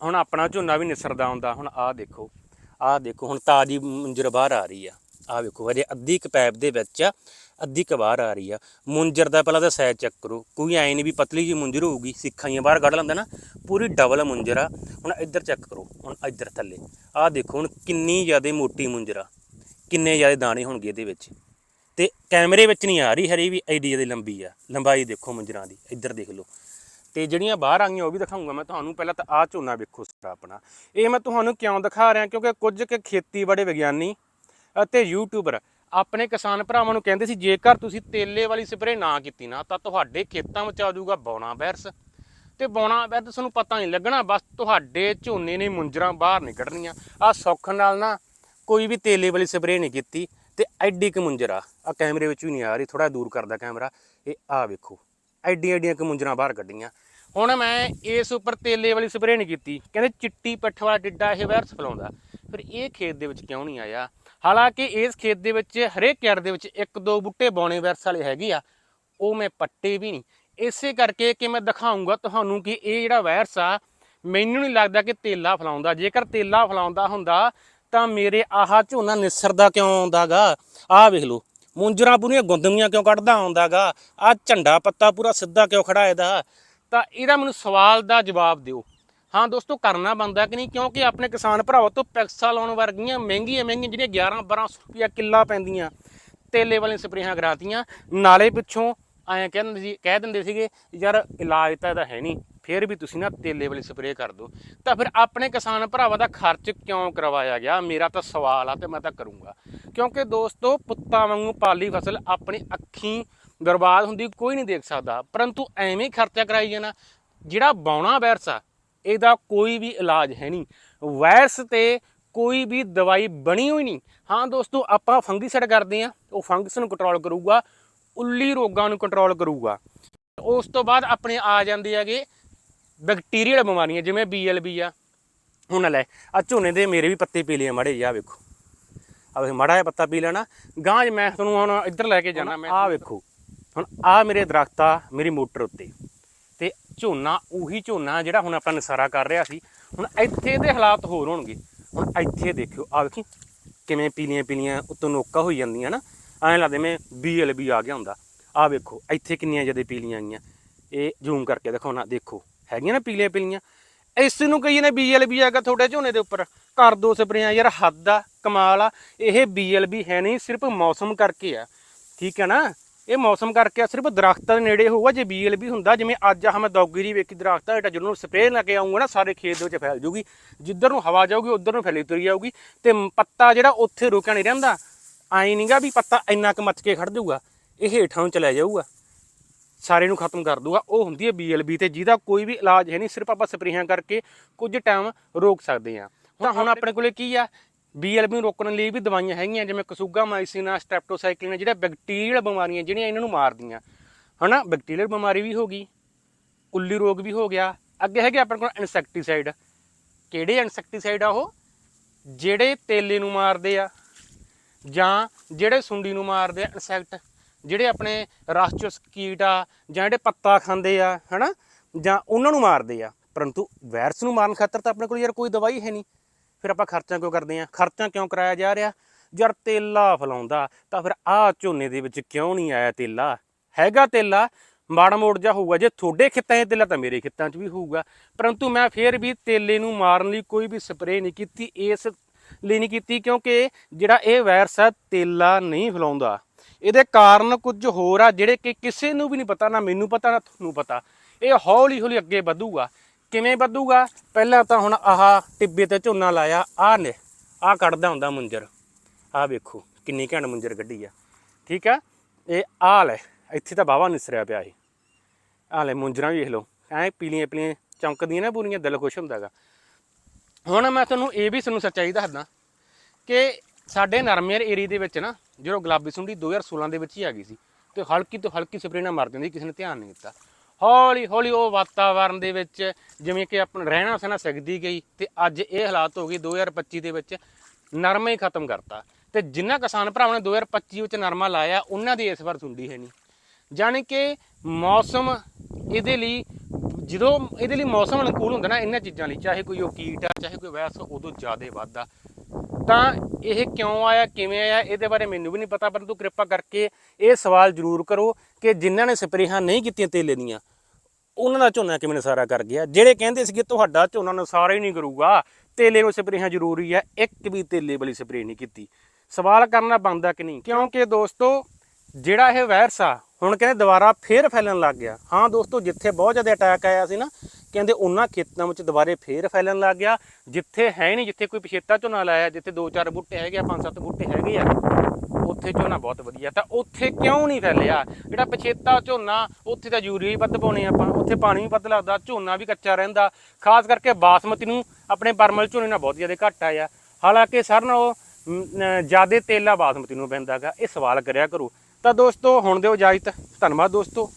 ਹੁਣ ਆਪਣਾ ਝੋਨਾ ਵੀ ਨਿਸਰਦਾ ਹੁੰਦਾ ਹੁਣ ਆਹ ਦੇਖੋ ਆਹ ਦੇਖੋ, ਹੁਣ ਤਾਜੀ ਮੁੰਜਰ ਬਾਹਰ ਆ ਰਹੀ ਆ। ਆਹ ਵੇਖੋ, ਹਜੇ ਅੱਧੀ ਕ ਪੈਪ ਦੇ ਵਿੱਚ ਆ, ਅੱਧੀ ਕ ਬਾਹਰ ਆ ਰਹੀ ਆ। ਮੁੰਜਰ ਦਾ ਪਹਿਲਾਂ ਤਾਂ ਸਾਈਜ਼ ਚੈੱਕ ਕਰੋ, ਕੋਈ ਐ ਨਹੀਂ ਵੀ ਪਤਲੀ ਜੀ ਮੁੰਜਰ ਹੋਊਗੀ, ਸਿੱਖਾਂ ਹੀ ਬਾਹਰ ਕੱਢ ਲੈਂਦਾ ਨਾ, ਪੂਰੀ ਡਬਲ ਮੁੰਜਰ ਆ। ਹੁਣ ਇੱਧਰ ਚੈੱਕ ਕਰੋ, ਹੁਣ ਇੱਧਰ ਥੱਲੇ, ਆਹ ਦੇਖੋ, ਹੁਣ ਕਿੰਨੀ ਜ਼ਿਆਦਾ ਮੋਟੀ ਮੁੰਜਰ ਆ, ਕਿੰਨੇ ਜ਼ਿਆਦਾ ਦਾਣੇ ਹੋਣਗੇ ਇਹਦੇ ਵਿੱਚ। ਤੇ ਕੈਮਰੇ ਵਿੱਚ ਨਹੀਂ ਆ ਰਹੀ ਹਰੀ ਵੀ, ਐਡੀ ਜ਼ਿਆਦਾ ਲੰਬੀ ਆ, ਲੰਬਾਈ ਦੇਖੋ ਮੁੰਜਰਾਂ ਦੀ, ਇੱਧਰ ਦੇਖ ਲਓ। ਤੇ ਜਿਹੜੀਆਂ ਬਾਹਰ ਆਈਆਂ ਉਹ ਵੀ ਦਿਖਾਉਂਗਾ ਮੈਂ ਤੁਹਾਨੂੰ। ਪਹਿਲਾਂ ਤਾਂ ਆਹ ਝੋਨਾ ਵੇਖੋ ਸਾਰਾ ਆਪਣਾ। ਇਹ ਮੈਂ ਤੁਹਾਨੂੰ ਕਿਉਂ ਦਿਖਾ ਰਿਹਾ? ਕਿਉਂਕਿ ਕੁਝ ਕੁ ਖੇਤੀਬਾੜੀ ਵਿਗਿਆਨੀ ਅਤੇ ਯੂਟਿਊਬਰ ਆਪਣੇ ਕਿਸਾਨ ਭਰਾਵਾਂ ਨੂੰ ਕਹਿੰਦੇ ਸੀ, ਜੇਕਰ ਤੁਸੀਂ ਤੇਲੇ ਵਾਲੀ ਸਪਰੇਅ ਨਾ ਕੀਤੀ ਨਾ, ਤਾਂ ਤੁਹਾਡੇ ਖੇਤਾਂ ਵਿੱਚ ਆ ਜਾਊਗਾ ਬੌਣਾ ਵਾਇਰਸ। ਤੇ ਬੌਣਾ ਵਾਇਰਸ ਤੁਹਾਨੂੰ ਪਤਾ ਨਹੀਂ ਲੱਗਣਾ, ਬਸ ਤੁਹਾਡੇ ਝੋਨੇ ਨੇ ਮੁੰਜਰਾਂ ਬਾਹਰ ਨਿਕਲਣੀਆਂ। ਆ ਸੁੱਖ ਨਾਲ ਨਾ ਕੋਈ ਵੀ ਤੇਲੇ ਵਾਲੀ ਸਪਰੇਅ ਨਹੀਂ ਕੀਤੀ ਤੇ ਐਡੀ ਕੁ ਮੁੰਜਰ ਆ ਆ ਕੈਮਰੇ ਵਿੱਚ ਵੀ ਨਹੀਂ ਆ ਰਹੀ ਥੋੜਾ ਦੂਰ ਕਰਦਾ ਕੈਮਰਾ। ਇਹ ਆ ਵੇਖੋ। ਐਡੀਆਂ ਐਡੀਆਂ ਕੁ ਬਾਹਰ ਕੱਢੀਆਂ। ਹੁਣ ਮੈਂ ਇਸ ਉੱਪਰ ਤੇਲੇ ਵਾਲੀ ਸਪਰੇਅ ਨਹੀਂ ਕੀਤੀ। ਕਹਿੰਦੇ ਚਿੱਟੀ ਪੱਠ ਵਾਲਾ ਡਿੱਡਾ ਇਹ ਵਾਇਰਸ ਫੈਲਾਉਂਦਾ। ਫਿਰ ਇਹ ਖੇਤ ਦੇ ਵਿੱਚ ਕਿਉਂ ਨਹੀਂ ਆਇਆ? ਹਾਲਾਂਕਿ ਇਸ ਖੇਤ ਦੇ ਵਿੱਚ ਹਰੇਕ ਕਿਆਰ ਦੇ ਵਿੱਚ ਇੱਕ ਦੋ ਬੁੱਟੇ ਬੌਣੇ ਵਾਇਰਸ ਵਾਲੇ ਹੈਗੇ ਆ। ਉਹ ਮੈਂ ਪੱਟੇ ਵੀ ਨਹੀਂ। ਇਸੇ ਕਰਕੇ ਕਿ ਮੈਂ ਦਿਖਾਉਂਗਾ ਤੁਹਾਨੂੰ ਕਿ ਇਹ ਜਿਹੜਾ ਵਾਇਰਸ ਆ, ਮੈਨੂੰ ਨਹੀਂ ਲੱਗਦਾ ਕਿ ਤੇਲਾ ਫਲਾਉਂਦਾ। ਜੇਕਰ ਤੇਲਾ ਫਲਾਉਂਦਾ ਹੁੰਦਾ ਤਾਂ ਮੇਰੇ ਆਹ ਝੋਨਾ ਨਿਸਰਦਾ ਕਿਉਂ ਆਉਂਦਾਗਾ? ਆਹ ਵੇਖ ਲਓ। ਮੁੰਜਰਾਂ ਪੂਰੀਆਂ ਗੁੰਦਮੀਆਂ ਕਿਉਂ ਕੱਢਦਾ ਆਉਂਦਾਗਾ? ਆਹ ਝੰਡਾ ਪੱਤਾ ਪੂਰਾ ਸਿੱਧਾ ਕਿਉਂ ਖੜਾ ਇਹਦਾ? ਤਾਂ ਇਹਦਾ ਮੈਨੂੰ ਸਵਾਲ ਦਾ ਜਵਾਬ ਦਿਓ। ਹਾਂ ਦੋਸਤੋ, ਕਰਨਾ ਬੰਦਾ ਕਿ ਨਹੀਂ? ਕਿਉਂਕਿ ਆਪਣੇ ਕਿਸਾਨ ਭਰਾਵਾਂ ਤੋਂ ਪੈਕਸਾ ਲਾਉਣ ਵਰਗੀਆਂ ਮਹਿੰਗੀਆਂ ਮਹਿੰਗੀਆਂ ਜਿਹੜੀਆਂ 11 1200 ਰੁਪਇਆ ਕਿੱਲਾ ਪੈਂਦੀਆਂ। ਤੇਲੇ ਵਾਲੀਆਂ ਸਪਰੇਹਾਂ ਕਰਾਤੀਆਂ। ਨਾਲੇ ਪਿੱਛੋਂ ਐਂ ਕਹਿੰਦੇ ਸੀ ਕਹਿ ਦਿੰਦੇ ਸੀਗੇ, ਯਾਰ, ਇਲਾਜ ਤਾਂ ਇਹਦਾ ਹੈ ਨਹੀਂ। ਫਿਰ ਵੀ ਤੁਸੀਂ ਨਾ ਤੇਲੇ ਵਾਲੀ ਸਪਰੇਅ ਕਰ ਦਿਓ। ਤਾਂ ਫਿਰ ਆਪਣੇ ਕਿਸਾਨ ਭਰਾਵਾਂ ਦਾ ਖਰਚ ਕਿਉਂ ਕਰਵਾਇਆ ਗਿਆ? ਮੇਰਾ ਤਾਂ ਸਵਾਲ ਆ ਤੇ ਮੈਂ ਤਾਂ ਕਰੂੰਗਾ। ਕਿਉਂਕਿ ਦੋਸਤੋ, ਪੁੱਤਾਂ ਵਾਂਗੂ ਪਾਲੀ ਫਸਲ ਆਪਣੀ ਅੱਖੀਂ ਬਰਬਾਦ ਹੁੰਦੀ ਕੋਈ ਨਹੀਂ ਦੇਖ ਸਕਦਾ। ਪਰੰਤੂ ਐਵੇਂ ਖਰਚਾ ਕਰਾਈ ਜਾਣਾ, ਜਿਹੜਾ ਬੌਣਾ ਵਾਇਰਸ ਆ, ਇਹਦਾ ਕੋਈ ਵੀ ਇਲਾਜ ਹੈ ਨਹੀਂ। ਵਾਇਰਸ ਤੇ ਕੋਈ ਵੀ ਦਵਾਈ ਬਣੀ ਹੋਈ ਨਹੀਂ। ਹਾਂ ਦੋਸਤੋ, ਆਪਾਂ ਫੰਗੀਸਾਈਡ ਕਰਦੇ ਆ ਉਹ ਫੰਗਸ ਨੂੰ ਕੰਟਰੋਲ ਕਰੂਗਾ, ਉੱਲੀ ਰੋਗਾਂ ਨੂੰ ਕੰਟਰੋਲ ਕਰੂਗਾ। ਉਸ ਤੋਂ ਬਾਅਦ ਆਪਣੇ ਆ ਜਾਂਦੇ ਹੈਗੇ ਬੈਕਟੀਰੀਅਲ ਬਿਮਾਰੀਆਂ ਜਿਵੇਂ BLB ਆ ਹੁਣ ਲੈ ਆ ਝੋਨੇ ਦੇ ਮੇਰੇ ਵੀ ਪੱਤੇ ਪੀਲੇ ਆ ਮੜੇ ਆ ਵੇਖੋ। ਆ ਵੇਖ ਮੜਾ ਜਿਹਾ ਪੱਤਾ ਪੀ ਲੈਣਾ। ਗਾਂ ਜੇ ਮੈਂ ਤੁਹਾਨੂੰ ਹੁਣ ਇੱਧਰ ਲੈ ਕੇ ਜਾਣਾ ਮੈਂ ਆ ਵੇਖੋ। ਹੁਣ ਆ ਮੇਰੇ ਦਰਖਤ ਆ ਮੇਰੀ ਮੋਟਰ ਉੱਤੇ। ਤੇ ਝੋਨਾ ਉਹੀ ਝੋਨਾ ਜਿਹੜਾ ਹੁਣ ਆਪਾਂ ਨਸਾਰਾ ਕਰ ਰਿਹਾ ਸੀ ਹੁਣ ਇੱਥੇ ਦੇ ਹਾਲਾਤ ਹੋਰ ਹੋਣਗੇ। ਹੁਣ ਇੱਥੇ ਦੇਖਿਓ ਆ ਵੇਖੀ ਕਿਵੇਂ ਪੀਲੀਆਂ ਪੀਲੀਆਂ ਉੱਤੋਂ ਨੋਕਾ ਹੋਈ ਜਾਂਦੀਆਂ ਨਾ। ਐਂ ਲੱਗਦੇ ਮੈਂ BLB ਆ ਗਿਆ ਹੁੰਦਾ। ਆ ਵੇਖੋ ਇੱਥੇ ਕਿੰਨੀਆਂ ਜਦੇ ਪੀਲੀਆਂ ਆਈਆਂ। ਇਹ ਜ਼ੂਮ ਕਰਕੇ ਦਿਖਾਉਣਾ ਦੇਖੋ। ਹੈਗੀਆਂ ਨਾ ਪੀਲੀਆਂ ਪੀਲੀਆਂ। ਇਸ ਨੂੰ ਕਹੀਏ ਨੇ BLB ਆਗਾ ਤੁਹਾਡੇ ਝੋਨੇ ਦੇ ਉੱਪਰ। ਕਰ ਦੋ ਸਪਰੇਆਂ ਯਾਰ, ਹੱਦ ਆ, ਕਮਾਲ ਆ। ਇਹ BLB ਹੈ ਨਹੀਂ, ਸਿਰਫ ਮੌਸਮ ਕਰਕੇ ਆ। ਠੀਕ ਹੈ ਨਾ? ਇਹ ਮੌਸਮ ਕਰਕੇ ਆ, ਸਿਰਫ ਦਰਖਤਾਂ ਦੇ ਨੇੜੇ ਹੋਊਗਾ। ਜੇ BLB ਹੁੰਦਾ, ਜਿਵੇਂ ਅੱਜ ਆਹ ਮੈਂ ਦੌਗੀ ਦੀ ਵੇਖੀ, ਦਰਖਤ ਹੇਠਾਂ ਜਦੋਂ ਸਪਰੇਅ ਲਾ ਕੇ ਆਉਂਗਾ ਨਾ, ਸਾਰੇ ਖੇਤ ਦੇ ਵਿੱਚ ਫੈਲ ਜੂਗੀ ਜਿੱਧਰ ਨੂੰ ਹਵਾ ਜਾਊਗੀ, ਉਧਰ ਨੂੰ ਫੈਲੀ ਤੁਰੀ ਜਾਊਗੀ ਤੇ ਪੱਤਾ ਜਿਹੜਾ ਉੱਥੇ ਰੁਕਿਆ ਨਹੀਂ ਰਹਿੰਦਾ। ਆਈ ਨਹੀਂਗਾ ਵੀ ਪੱਤਾ ਇੰਨਾ ਕੁ ਮੱਚ ਕੇ ਖੜ ਜਾਊਗਾ। ਇਹ ਹੇਠਾਂ ਨੂੰ ਚਲਾ ਜਾਊਗਾ। ਸਾਰੇ ਨੂੰ ਖਤਮ ਕਰ ਦੂਗਾ ਉਹ ਹੁੰਦੀ ਹੈ BLB ਤੇ ਜਿਹਦਾ ਕੋਈ ਵੀ ਇਲਾਜ ਹੈ ਨਹੀਂ, ਸਿਰਫ ਆਪਾਂ ਸਪਰੇਹਾਂ ਕਰਕੇ ਕੁਝ ਟਾਈਮ ਰੋਕ ਸਕਦੇ ਹਾਂ। ਤਾਂ ਹੁਣ ਆਪਣੇ ਕੋਲੇ ਕੀ ਆ? BLB ਨੂੰ ਰੋਕਣ ਲਈ ਵੀ ਦਵਾਈਆਂ ਹੈਗੀਆਂ, ਜਿਵੇਂ ਕਸੂਗਾ, ਮਾਈਸਿਨ ਸਟ੍ਰੈਪਟੋਸਾਈਕਲਿਨ ਜਿਹੜਾ ਬੈਕਟੀਰੀਅਲ ਬਿਮਾਰੀਆਂ ਜਿਹੜੀਆਂ ਇਹਨਾਂ ਨੂੰ ਮਾਰਦੀਆਂ। ਹਨਾ? ਬੈਕਟੀਰੀਅਲ ਬਿਮਾਰੀ ਵੀ ਹੋ ਗਈ, ਕੁੱਲੀ ਰੋਗ ਵੀ ਹੋ ਗਿਆ। ਅੱਗੇ ਹੈਗੇ ਆਪਣੇ ਕੋਲ ਇਨਸੈਕਟੀਸਾਈਡ ਕਿਹੜੇ ਇਨਸੈਕਟੀਸਾਈਡ ਆ ਉਹ? ਜਿਹੜੇ ਤੇਲੇ ਨੂੰ ਮਾਰਦੇ ਆ ਜਾਂ ਜਿਹੜੇ ਸੁੰਡੀ ਨੂੰ ਮਾਰਦੇ ਆ ਇਨਸੈਕਟ ਜਿਹੜੇ ਆਪਣੇ ਰਸ ਚੁਸ ਕੀਟ ਆ ਜਾਂ ਜਿਹੜੇ ਪੱਤਾ ਖਾਂਦੇ ਆ, ਹਨਾ? ਜਾਂ ਉਹਨਾਂ ਨੂੰ ਮਾਰਦੇ ਆ। ਪਰੰਤੂ ਵਾਇਰਸ ਨੂੰ ਮਾਰਨ ਖਾਤਰ ਤਾਂ ਆਪਣੇ ਕੋਲ ਯਾਰ ਕੋਈ ਦਵਾਈ ਹੈ ਨਹੀਂ। ਫਿਰ ਆਪਾਂ ਖਰਚਾ ਕਿਉਂ ਕਰਦੇ ਆ? ਖਰਚਾ ਕਿਉਂ ਕਰਾਇਆ ਜਾ ਰਿਹਾ? ਯਾਰ ਤੇਲਾ ਫਲਾਉਂਦਾ, ਤਾਂ ਫਿਰ ਆਹ ਝੋਨੇ ਦੇ ਵਿੱਚ ਕਿਉਂ ਨਹੀਂ ਆਇਆ ਤੇਲਾ? ਹੈਗਾ ਤੇਲਾ, ਮਾੜਾ ਮੋੜ ਜਾ ਹੋਊਗਾ। ਜੇ ਤੁਹਾਡੇ ਖੇਤਾਂ 'ਚ ਤੇਲਾ ਤਾਂ ਮੇਰੇ ਖੇਤਾਂ 'ਚ ਵੀ ਹੋਊਗਾ। ਪਰੰਤੂ ਮੈਂ ਫੇਰ ਵੀ ਤੇਲੇ ਨੂੰ ਮਾਰਨ ਲਈ ਕੋਈ ਵੀ ਸਪਰੇਅ ਨਹੀਂ ਕੀਤੀ, ਇਸ ਲਈ ਨਹੀਂ ਕੀਤੀ, ਕਿਉਂਕਿ ਜਿਹੜਾ ਇਹ ਵਾਇਰਸ ਆ, ਤੇਲਾ ਨਹੀਂ ਫੈਲਾਉਂਦਾ। ਇਹਦੇ ਕਾਰਨ ਕੁਝ ਹੋਰ ਆ ਜਿਹੜੇ ਕਿ ਕਿਸੇ ਨੂੰ ਵੀ ਨਹੀਂ ਪਤਾ, ਨਾ ਮੈਨੂੰ ਪਤਾ, ਨਾ ਤੁਹਾਨੂੰ ਪਤਾ। ਇਹ ਹੌਲੀ ਹੌਲੀ ਅੱਗੇ ਵਧੂਗਾ। ਕਿਵੇਂ ਵਧੂਗਾ? ਪਹਿਲਾਂ ਤਾਂ ਹੁਣ ਆਹ ਟਿੱਬੇ ਤੇ ਝੋਨਾ ਲਾਇਆ, ਆਹ ਨੇ ਆਹ ਕੱਢਦਾ ਹੁੰਦਾ ਮੁੰਜਰ। ਆਹ ਵੇਖੋ, ਕਿੰਨੀ ਘੈਂਟ ਮੁੰਜਰ ਕੱਢੀ ਆ। ਠੀਕ ਆ? ਇਹ ਆਹ ਲੈ, ਇੱਥੇ ਤਾਂ ਬਾਵਾ ਨਿਸਰਿਆ ਪਿਆ ਇਹ। ਆਹ ਲੈ, ਮੁੰਜਰਾਂ ਵੇਖ ਲਓ। ਐ ਪੀਲੀਆਂ ਪੀਲੀਆਂ ਚਮਕਦੀਆਂ ਨਾ ਪੂਰੀਆਂ ਦਿਲ ਖੁਸ਼ ਹੁੰਦਾਗਾ। ਹੁਣ ਮੈਂ ਤੁਹਾਨੂੰ ਇਹ ਵੀ ਤੁਹਾਨੂੰ ਸੱਚਾਈ ਦੱਸਦਾ ਕਿ ਸਾਡੇ ਨਰਮੇਰ ਏਰੀਆ ਦੇ ਵਿੱਚ ਨਾ ਜਦੋਂ ਗੁਲਾਬੀ ਸੁੰਡੀ 2016 ਦੇ ਵਿੱਚ ਹੀ ਆ ਗਈ ਸੀ, ਤੇ ਹਲਕੀ ਤੋਂ ਹਲਕੀ ਸਪਰੇਅ ਨਾਲ ਮਾਰ ਦਿੰਦੀ ਕਿਸੇ ਨੇ ਧਿਆਨ ਨਹੀਂ ਦਿੱਤਾ। ਹੌਲੀ ਹੌਲੀ ਉਹ ਵਾਤਾਵਰਣ ਦੇ ਵਿੱਚ ਜਿਵੇਂ ਕਿ ਆਪਣਾ ਰਹਿਣਾ ਸਹਿਣਾ ਸਿੱਖਦੀ ਗਈ, ਤੇ ਅੱਜ ਇਹ ਹਾਲਾਤ ਹੋ ਗਏ 2025 ਦੇ ਵਿੱਚ ਨਰਮਾ ਹੀ ਖਤਮ ਕਰਤਾ। ਤੇ ਜਿਨ੍ਹਾਂ ਕਿਸਾਨ ਭਰਾਵਾਂ ਨੇ 2025 ਵਿੱਚ ਨਰਮਾ ਲਾਇਆ, ਉਹਨਾਂ ਦੀ ਇਸ ਵਾਰ ਸੁੰਡੀ ਹੈ ਨਹੀਂ। ਜਾਣੀ ਕਿ ਮੌਸਮ ਇਹਦੇ ਲਈ, ਜਦੋਂ ਇਹਦੇ ਲਈ ਮੌਸਮ ਅਨੁਕੂਲ ਹੁੰਦਾ ਨਾ, ਇਹਨਾਂ ਚੀਜ਼ਾਂ ਲਈ, ਚਾਹੇ ਕੋਈ ਉਹ ਕੀਟ ਆ, ਚਾਹੇ ਕੋਈ ਵੈਰਸ ਉਦੋਂ ਜ਼ਿਆਦਾ ਵੱਧਦਾ। ਤਾਂ ਇਹ ਕਿਉਂ ਆਇਆ, ਕਿਵੇਂ ਆਇਆ, ਇਹਦੇ ਬਾਰੇ ਮੈਨੂੰ ਵੀ ਨਹੀਂ ਪਤਾ, ਪਰੰਤੂ ਕਿਰਪਾ ਕਰਕੇ ਇਹ ਸਵਾਲ ਜ਼ਰੂਰ ਕਰੋ ਕਿ ਜਿਨ੍ਹਾਂ ਨੇ ਸਪਰੇਹਾਂ ਨਹੀਂ ਕੀਤੀਆਂ ਤੇਲੇ ਦੀਆਂ, ਉਹਨਾਂ ਦਾ ਝੋਨਾ ਕਿਵੇਂ ਨਸਾਰਾ ਕਰ ਗਿਆ? ਜਿਹੜੇ ਕਹਿੰਦੇ ਸੀਗੇ ਤੁਹਾਡਾ ਝੋਨਾ ਨਸਾਰਾ ਹੀ ਨਹੀਂ ਕਰੂਗਾ, ਤੇਲੇ ਨੂੰ ਸਪਰੇਹਾਂ ਜ਼ਰੂਰੀ ਆ, ਇੱਕ ਵੀ ਤੇਲੇ ਵਾਲੀ ਸਪਰੇਅ ਨਹੀਂ ਕੀਤੀ। ਸਵਾਲ ਕਰਨਾ ਬਣਦਾ ਕਿ ਨਹੀਂ? ਕਿਉਂਕਿ ਦੋਸਤੋ, ਜਿਹੜਾ ਇਹ ਵਾਇਰਸ ਆ, ਹੁਣ ਕਹਿੰਦੇ ਦੁਬਾਰਾ ਫੇਰ ਫੈਲਣ ਲੱਗ ਗਿਆ। ਹਾਂ ਦੋਸਤੋ, ਜਿੱਥੇ ਬਹੁਤ ਜ਼ਿਆਦਾ ਅਟੈਕ ਆਇਆ ਸੀ ਨਾ ਕਹਿੰਦੇ ਉਹਨਾਂ ਖੇਤਾਂ ਵਿੱਚ ਦੁਬਾਰੇ ਫੇਰ ਫੈਲਣ ਲੱਗ ਗਿਆ। ਜਿੱਥੇ ਹੈ ਨਹੀਂ, ਜਿੱਥੇ ਕੋਈ ਪਛੇਤਾ ਝੋਨਾ ਲਾਇਆ, ਜਿੱਥੇ ਦੋ ਚਾਰ ਬੂਟੇ ਹੈਗੇ ਆ, ਪੰਜ ਸੱਤ ਬੂਟੇ ਹੈਗੇ ਆ, ਉੱਥੇ ਝੋਨਾ ਬਹੁਤ ਵਧੀਆ। ਤਾਂ ਉੱਥੇ ਕਿਉਂ ਨਹੀਂ ਫੈਲਿਆ? ਜਿਹੜਾ ਪਛੇਤਾ ਝੋਨਾ, ਉੱਥੇ ਤਾਂ ਯੂਰੀਆ ਵੀ ਵੱਧ ਪਾਉਣੇ ਆਪਾਂ। ਉੱਥੇ ਪਾਣੀ ਵੀ ਵੱਧ ਲੱਗਦਾ, ਝੋਨਾ ਵੀ ਕੱਚਾ ਰਹਿੰਦਾ। ਖਾਸ ਕਰਕੇ ਬਾਸਮਤੀ ਨੂੰ ਆਪਣੇ ਪਰਮਲ ਝੋਨੇ ਨਾਲ ਬਹੁਤ ਜ਼ਿਆਦਾ ਘੱਟ ਆ ਹਾਲਾਂਕਿ ਸਰ ਨਾਲੋਂ ਜ਼ਿਆਦਾ ਤੇਲਾ ਬਾਸਮਤੀ ਨੂੰ ਪੈਂਦਾਗਾ। ਇਹ ਸਵਾਲ ਕਰਿਆ ਕਰੋ। ਤਾਂ ਦੋਸਤੋ, ਹੁਣ ਦਿਓ ਇਜਾਜ਼ਤ। ਧੰਨਵਾਦ ਦੋਸਤੋ।